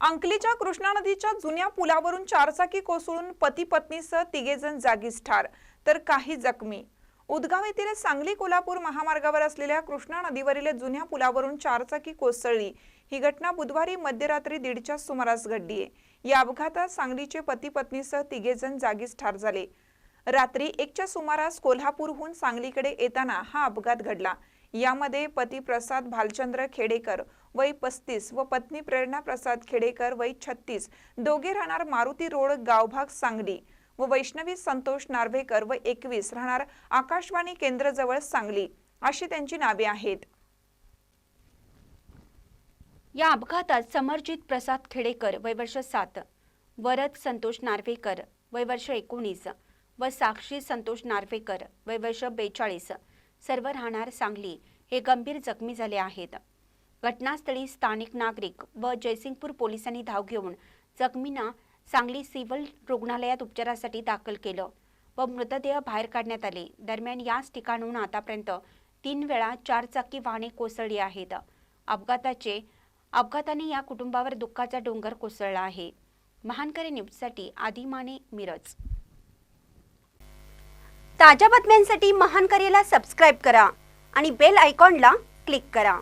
अंकलीच्या कृष्णा नदीच्या जुन्या पुलावरून चारचाकी कोसळून पती पत्नीसह तिघेजण जागीच ठार तर काही जखमी. उदगाव येथील सांगली कोल्हापूर महामार्गावर असलेल्या कृष्णा नदीवरील जुन्या पुलावरून चारचाकी कोसळली. ही घटना बुधवारी मध्यरात्री दीडच्या सुमारास घडली आहे. या अपघातात सांगलीचे पती पत्नीसह तिघेजण जागीच ठार झाले. रात्री एकच्या सुमारास कोल्हापूरहून सांगलीकडे येताना हा अपघात घडला. यामध्ये पती प्रसाद भालचंद्र खेडेकर वय पस्तीस व पत्नी प्रेरणा प्रसाद खेडेकर वय छत्तीस. दोघे राहणार मारुती रोड गावभाग सांगली. व वैष्णवी संतोष नार्वेकर व एकवीस राहणार आकाशवाणी केंद्रजवळ सांगली. अशी त्यांची नावे आहेत. या अपघातात समरजित प्रसाद खेडेकर वय वर्ष सात वरद संतोष नार्वेकर वय वर्ष एकोणीस व साक्षी संतोष नार्वेकर वय वर्ष बेचाळीस. सर्व राहणार सांगली. हे गंभीर जखमी झाले आहेत. घटनास्थळी स्थानिक नागरिक व जयसिंगपूर पोलिसांनी धाव घेऊन जखमींना सांगली सिव्हिल रुग्णालयात उपचारासाठी दाखल केलं व मृतदेह बाहेर काढण्यात आले. दरम्यान याच ठिकाणहून आतापर्यंत तीन वेळा चारचाकी वाहने कोसळली आहेत. अपघाताचे अपघाताने या कुटुंबावर दुःखाचा डोंगर कोसळला आहे. महानकरी न्यूजसाठी आदिमाने मिरज. ताज्या बातम्यांसाठी महानकरेला सबस्क्राईब करा आणि बेल आयकॉनला क्लिक करा.